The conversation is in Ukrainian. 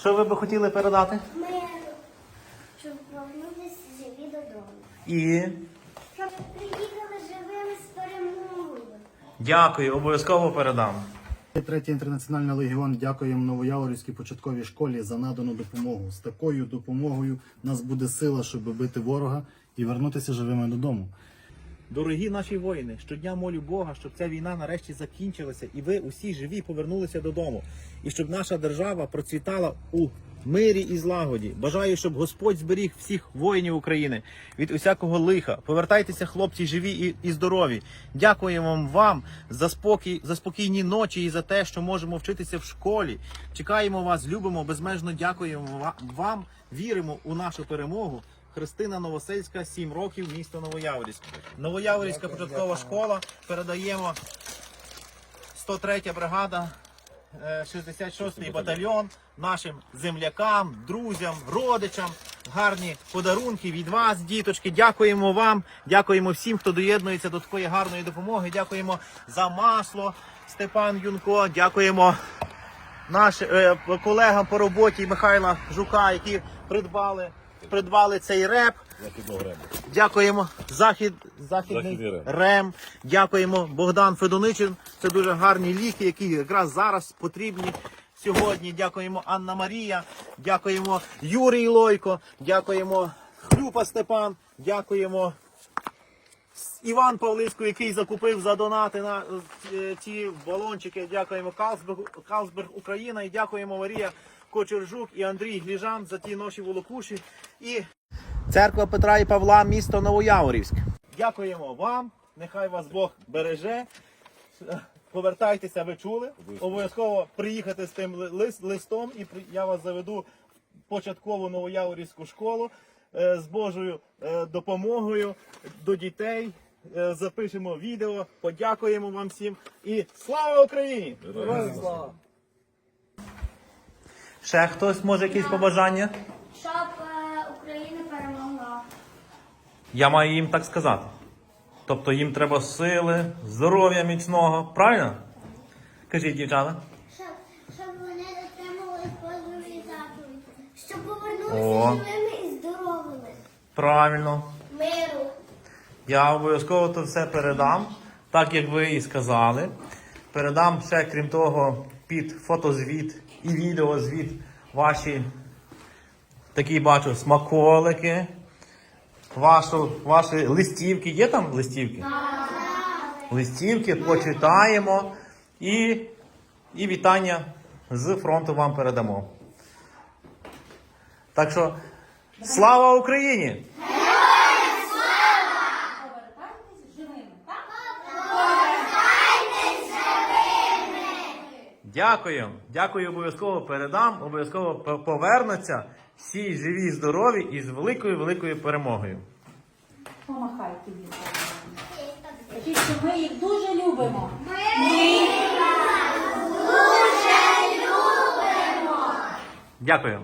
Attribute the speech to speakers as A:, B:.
A: Що ви би хотіли передати?
B: Миру, щоб повернутися живі додому.
A: І
B: Щоб приїхали живими з перемогою.
A: дякую, обов'язково передам.
C: Третій інтернаціональний легіон дякуємо Новояворівській початковій школі за надану допомогу. З такою допомогою нас буде сила, щоб бити ворога і вернутися живими додому.
A: Дорогі наші воїни, щодня молю Бога, щоб ця війна нарешті закінчилася, і ви усі живі повернулися додому. І щоб наша держава процвітала у мирі і злагоді. Бажаю, щоб Господь зберіг всіх воїнів України від усякого лиха. Повертайтеся, хлопці, живі і, і здорові. Дякуємо вам за спокій, за спокійні ночі і за те, що можемо вчитися в школі. Чекаємо вас, любимо, безмежно дякуємо вам. Віримо у нашу перемогу. Христина Новосельська, 7 років, місто Новояворівськ. Новояворівська початкова школа. Передаємо 103 бригада, е, 66-й батальйон нашим землякам, друзям, родичам. Гарні подарунки від вас, діточки. Дякуємо вам. Дякуємо всім, хто доєднується до такої гарної допомоги. Дякуємо за масло, Степан Юнко. Дякуємо нашим е, колегам по роботі Михайла Жука, які придбали, придбали цей реп. Дякуємо. Захід, західний
D: Західний рем.
A: рем. Дякуємо Богдан Федоничин. Це дуже гарні ліки, які якраз зараз потрібні. Сьогодні дякуємо Анна Марія, дякуємо Юрій Лойко, дякуємо Хлюпа Степан, дякуємо Іван Павлицько, який закупив за донати на е, ці балончики. Дякуємо Калсберг, Калсберг Україна і дякуємо Марія Кочержук і Андрій Гліжан за ті ноші волокуші. І церква Петра і Павла, місто Новояворівськ. Дякуємо вам. Нехай вас Бог береже. Повертайтеся, ви чули. Обов'язково приїхати з тим лист, листом, і я вас заведу в початкову новояворівську школу е, з Божою е, допомогою до дітей. Е, Запишемо відео, подякуємо вам всім і слава Україні! Слава! Ще хтось може якісь побажання?
B: Щоб е, Україна перемогла.
A: Я маю їм так сказати. Тобто їм треба сили, здоров'я міцного, правильно? Кажіть, дівчата.
B: Щоб, щоб вони дотримували Божої заповіді. Щоб повернулися
A: О.
B: живими і здоровими.
A: Правильно.
B: Миру.
A: Я обов'язково то все передам, так як ви і сказали. Передам ще, крім того, під фотозвіт і відеозвіт ваші такі бачу смаколики, вашу, ваші листівки. Є там листівки? Листівки почитаємо і, і вітання з фронту вам передамо. Так що слава Україні! Дякую. Дякую, обов'язково передам. Обов'язково повернуться всі живі, здорові і з великою великою перемогою.
E: Помахайте їм. Кажіть, що ми їх дуже любимо.
A: Дякую.